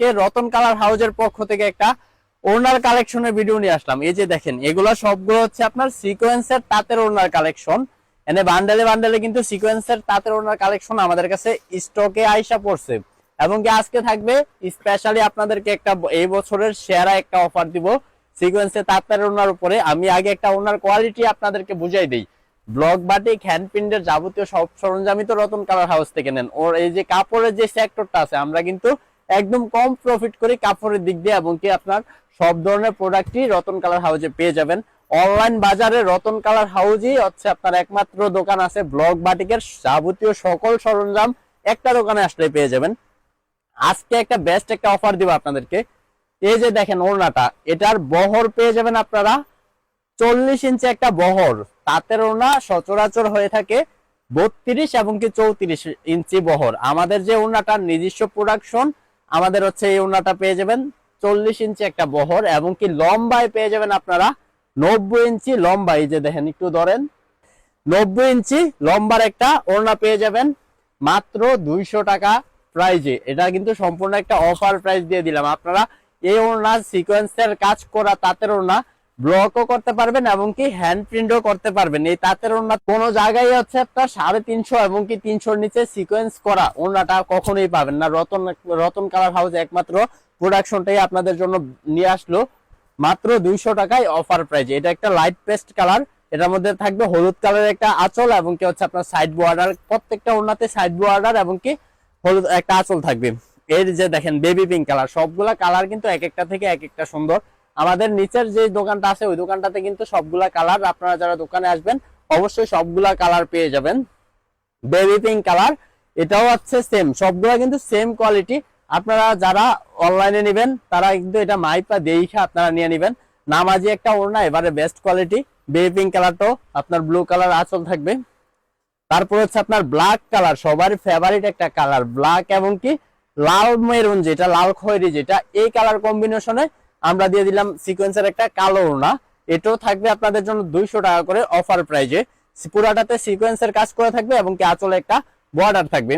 আজকে রতন কালার হাউজের পক্ষ থেকে একটা ওনার কালেকশনের ভিডিও নিয়ে আসলাম। এই যে দেখেন, এগুলো সবগুলো হচ্ছে আপনার সিকোয়েন্সের তাঁতের ওনার কালেকশন। এনে বান্ডেলে বান্ডেলে কিন্তু সিকোয়েন্সের তাঁতের ওনার কালেকশন আমাদের কাছে স্টকে আইসা পড়ছে। এবং কি আজকে থাকবে স্পেশালি আপনাদেরকে একটা এই বছরের সেরা একটা অফার দিব সিকোয়েন্সের তাঁতের ওনার উপরে। আমি আগে একটা ওনার কোয়ালিটি আপনাদেরকে বুঝাই দিই। ব্লক বাটিক হ্যান্ড প্রিন্টের যাবতীয় সব সরঞ্জামই তো রতন কালার হাউস থেকে নেন। ওর এই যে কাপড়ের যে সেক্টরটা আছে, আমরা কিন্তু একদম কম প্রফিট করে কাপড়ের দিক দিয়ে এবং কি আপনার সব ধরনের প্রোডাক্টই রতন কালার হাউসে পেয়ে যাবেন। অনলাইন বাজারে রতন কালার হাউজই হচ্ছে আপনার একমাত্র দোকান আছে ব্লক বাটিকের যাবতীয় সকল সরঞ্জাম একটা দোকানে আসলে পেয়ে যাবেন। আজকে একটা বেস্ট একটা অফার দিব আপনাদেরকে। এই যে দেখেন ওড়নাটা, এটার বহর পেয়ে যাবেন আপনারা। চল্লিশ ইঞ্চি একটা বহর, তাঁতের ওড়না সচরাচর হয়ে থাকে বত্রিশ এবং কি চৌত্রিশ ইঞ্চি বহর। আমাদের যে ওড়নাটার নিজস্ব প্রোডাকশন আমাদের হচ্ছে এই ওড়নাটা পেয়ে যাবেন চল্লিশ ইঞ্চি একটা বহর এবং কি লম্বায় পেয়ে যাবেন আপনারা নব্বই ইঞ্চি লম্বা, এই যে দেখেন, একটু ধরেন। নব্বই ইঞ্চি লম্বার একটা ওড়না পেয়ে যাবেন, মাত্র দুইশো টাকা প্রাইজে। এটা কিন্তু সম্পূর্ণ একটা অফার প্রাইস দিয়ে দিলাম। আপনারা এই ওড়না সিকোয়েন্সের কাজ করা তাঁতের ওড়না ব্লকও করতে পারবেন এবং কি হ্যান্ড প্রিন্টও করতে পারবেন। এই তাঁতের ওড়না কোনো জায়গায় হচ্ছে আপনার সাড়ে তিনশো এবং কি তিনশোর নিচে সিকোয়েন্স করা ওড়নাটা কখনোই পাবেন না। রতন রতন কালার হাউস একমাত্র প্রোডাকশনটাই আপনাদের জন্য নিয়ে আসলো। মাত্র দুইশো টাকায় অফার প্রাইজে এটা একটা লাইট পেস্ট কালার এটার মধ্যে থাকবে হলুদ কালারের একটা আঁচল এবং কি হচ্ছে আপনার সাইড বর্ডার প্রত্যেকটা ওড়নাতে সাইড বর্ডার এবং কি হলুদ একটা আঁচল থাকবে। এর যে দেখেন বেবি পিঙ্ক কালার সবগুলা কালার কিন্তু এক একটা থেকে এক একটা সুন্দর। আমাদের নিচের যে দোকানটা আছে, ওই দোকানটাতে কিন্তু সবগুলা কালার আপনারা যারা দোকানে আসবেন, অবশ্যই সবগুলা কালার পেয়ে যাবেন। বেবি পিঙ্ক কালার এটাও হচ্ছে সেম সবগুলা কিন্তু সেম কোয়ালিটি আপনারা যারা অনলাইনে নেবেন, তারা কিন্তু এটা মাইপা দেখে আপনারা নিয়ে নেবেন। নামাজি একটা ওড়না, এবারে বেস্ট কোয়ালিটি বেবি পিঙ্ক কালারটাও আপনার ব্লু কালার আঁচল থাকবে। তারপর হচ্ছে আপনার ব্ল্যাক কালার সবারই ফেভারিট একটা কালার ব্ল্যাক এবং কি, লাল মেরুন যেটা, লাল খয়েরি যেটা, এই কালার কম্বিনেশনে আমরা দিয়ে দিলাম সিকোয়েন্সের একটা কালো ওড়না। এটাও থাকবে আপনাদের জন্য দুইশো টাকা করে অফার প্রাইজে পুরাটাতে সিকোয়েন্সের কাজ করে থাকবে এবং কি আঁচলে একটা বর্ডার থাকবে।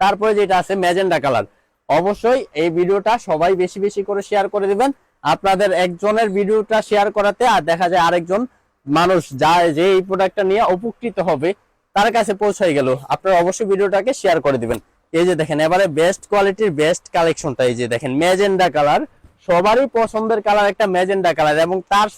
তারপরে যেটা আছে ম্যাজেন্ডা কালার অবশ্যই এই ভিডিওটা সবাই বেশি বেশি করে শেয়ার করে দিবেন। আপনাদের একজনের ভিডিওটা শেয়ার করাতে আর দেখা যায় আরেকজন মানুষ যা যে এই প্রোডাক্টটা নিয়ে উপকৃত হবে, তার কাছে পৌঁছাই গেল। আপনারা অবশ্যই ভিডিওটাকে শেয়ার করে দিবেন। এই যে দেখেন, এবারে বেস্ট কোয়ালিটির বেস্ট কালেকশনটা এই যে দেখেন ম্যাজেন্ডা কালার সবারই পছন্দের কালার একটা ম্যাজেন্ডা কালার এবং তার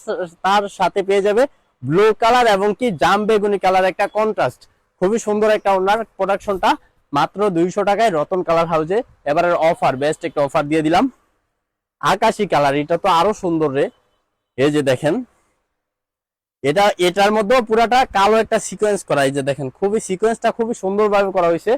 তার সাথে পেয়ে যাবে ব্লু কালার এবং কি জাম বেগুনি কালার একটা কন্ট্রাস্ট খুবই সুন্দর একটা ওনার প্রোডাকশনটা মাত্র দুইশো টাকায় রতন কালার হাউজে এবারের অফার বেস্ট একটা অফার দিয়ে দিলাম। আকাশি কালার, এটা তো আরও সুন্দর রে। এই যে দেখেন, এটা, এটার মধ্যেও পুরাটা কালো একটা সিকোয়েন্স করা, এই যে দেখেন, খুবই সিকোয়েন্সটা খুবই সুন্দরভাবে করা হয়েছে।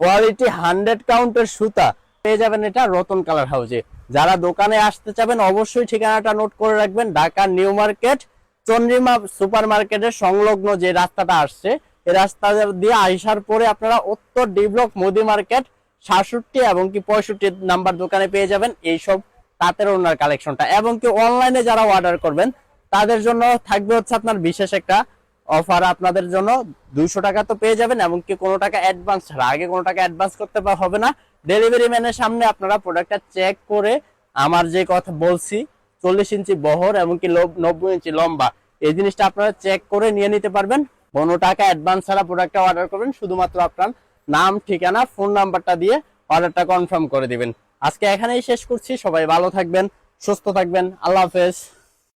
কোয়ালিটি হান্ড্রেড কাউন্টের সুতা। পেয়ে যাবেন এটা রতন কালার হাউজে। যারা দোকানে আসতে চাবেন, অবশ্যই ঠিকানাটা নোট করে রাখবেন। Dhaka new market, Chandrima super মার্কেটের সংলগ্ন যে রাস্তাটা আসছে, এই রাস্তা দিয়ে আসার পরে আপনারা উত্তর ডি ব্লক মোদি মার্কেট, সাতষট্টি এবং কি পঁয়ষট্টি নাম্বার দোকানে পেয়ে যাবেন এইসব তাঁতের ওনার কালেকশনটা। এবং কি অনলাইনে যারা অর্ডার করবেন, তাদের জন্য থাকবে হচ্ছে আপনার বিশেষ একটা অফার আপনাদের জন্য। দুইশো টাকা তো পেয়ে যাবেন, এবং কি কোনো টাকা অ্যাডভান্স ছাড়া। আগে কোনো টাকা অ্যাডভান্স করতে হবে না। ডেলিভারি ম্যানের সামনে আপনারা প্রোডাক্টটা চেক করে আমার যে কথা বলছি, চল্লিশ ইঞ্চি বহর এবং কি নব্বই ইঞ্চি লম্বা, এই জিনিসটা আপনারা চেক করে নিয়ে নিতে পারবেন। কোনো টাকা অ্যাডভান্স ছাড়া প্রোডাক্টটা অর্ডার করবেন, শুধুমাত্র আপনার নাম, ঠিকানা ফোন নাম্বারটা দিয়ে অর্ডারটা কনফার্ম করে দিবেন। আজকে এখানেই শেষ করছি, সবাই ভালো থাকবেন, সুস্থ থাকবেন, আল্লাহ হাফেজ।